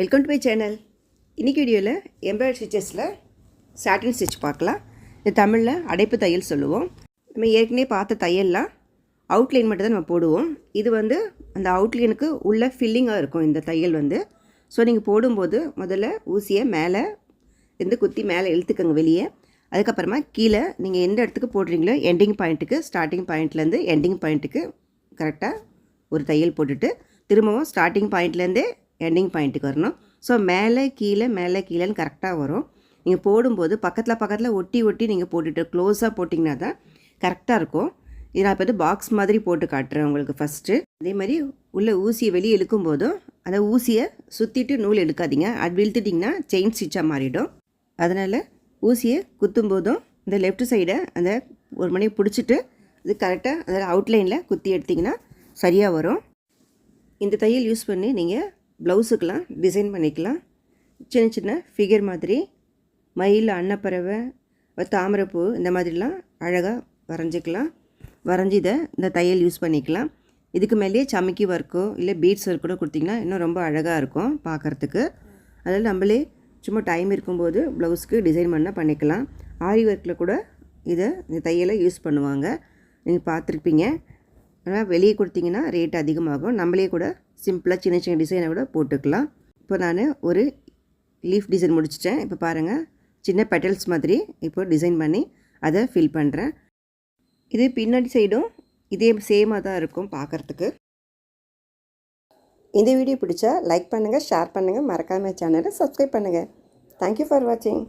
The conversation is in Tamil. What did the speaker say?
வெல்கம் டு மை சேனல் இன்றைக்கி வீடியோவில் எம்ப்ராய்டரி ஸ்டிச்சஸில் சாட்டின் ஸ்டிச் பார்க்கலாம். இது தமிழில் அடைப்பு தையல் சொல்லுவோம். நம்ம ஏற்கனவே பார்த்த தையல்லாம் அவுட்லைன் மட்டும் தான் நம்ம போடுவோம். இது வந்து அந்த அவுட்லைனுக்கு உள்ள ஃபில்லிங்காக இருக்கும் இந்த தையல் வந்து. ஸோ நீங்கள் போடும்போது முதல்ல ஊசியை மேலே இருந்து குத்தி மேலே இழுத்துக்கங்க வெளியே. அதுக்கப்புறமா கீழே நீங்கள் எந்த இடத்துக்கு போடுறீங்களோ எண்டிங் பாயிண்ட்டுக்கு ஸ்டார்டிங் பாயிண்ட்லேருந்து எண்டிங் பாயிண்ட்டுக்கு கரெக்டாக ஒரு தையல் போட்டுட்டு திரும்பவும் ஸ்டார்டிங் பாயிண்ட்லேருந்தே எண்டிங் பாயிண்ட்டுக்கு வரணும். ஸோ மேலே கீழே மேலே கீழேன்னு கரெக்டாக வரும். நீங்கள் போடும்போது பக்கத்தில் பக்கத்தில் ஒட்டி ஒட்டி நீங்கள் போட்டுட்டு க்ளோஸாக போட்டிங்கன்னா தான் கரெக்டாக இருக்கும். இது நான் இப்போ வந்து பாக்ஸ் மாதிரி போட்டு காட்டுறேன் உங்களுக்கு ஃபஸ்ட்டு அதே மாதிரி உள்ள ஊசியை வெளியே இழுக்கும் போதும் அந்த ஊசியை சுற்றிட்டு நூல் இழுக்காதீங்க அது விழுத்துட்டிங்கன்னா செயின் ஸ்டிச்சாக மாறிடும். அதனால் ஊசியை குத்தும் போதும் இந்த லெஃப்ட் சைடை அந்த ஒரு மணியை பிடிச்சிட்டு இது கரெக்டாக அந்த அவுட்லைனில் குத்தி எடுத்திங்கன்னா சரியாக வரும். இந்த தையல் யூஸ் பண்ணி நீங்கள் ப்ளவுஸுக்கெலாம் டிசைன் பண்ணிக்கலாம். சின்ன சின்ன ஃபிகர் மாதிரி மயில் அன்னப்பறவை தாமரைப்பூ இந்த மாதிரிலாம் அழகாக வரைஞ்சிக்கலாம். வரைஞ்சி இதை இந்த தையல் யூஸ் பண்ணிக்கலாம். இதுக்கு மேலேயே சமைக்கி ஒர்க்கோ இல்லை பீட்ஸ் ஒர்க் கூட கொடுத்திங்கன்னா இன்னும் ரொம்ப அழகாக இருக்கும் பார்க்குறதுக்கு. அதில் நம்மளே சும்மா டைம் இருக்கும்போது ப்ளவுஸ்க்கு டிசைன் பண்ணால் பண்ணிக்கலாம். ஆரி ஒர்க்கில் கூட இதை இந்த தையலை யூஸ் பண்ணுவாங்க. நீங்கள் பார்த்துருப்பீங்க. ஆனால் வெளியே கொடுத்தீங்கன்னா ரேட் அதிகமாகும். நம்மளே கூட சிம்பிளாக சின்ன சின்ன டிசைனை கூட போட்டுக்கலாம். இப்போ நான் ஒரு லீஃப் டிசைன் முடிச்சிட்டேன். இப்போ பாருங்கள் சின்ன பெட்டல்ஸ் மாதிரி இப்போ டிசைன் பண்ணி அதை ஃபில் பண்ணுறேன் இது பின்னாடி சைடும் இதே சேமாக தான் இருக்கும் பார்க்குறதுக்கு. இந்த வீடியோ பிடிச்சா லைக் பண்ணுங்கள் ஷேர் பண்ணுங்கள் மறக்காமல் சேனலை சப்ஸ்கிரைப் பண்ணுங்கள் தேங்க்யூ ஃபார் வாட்சிங்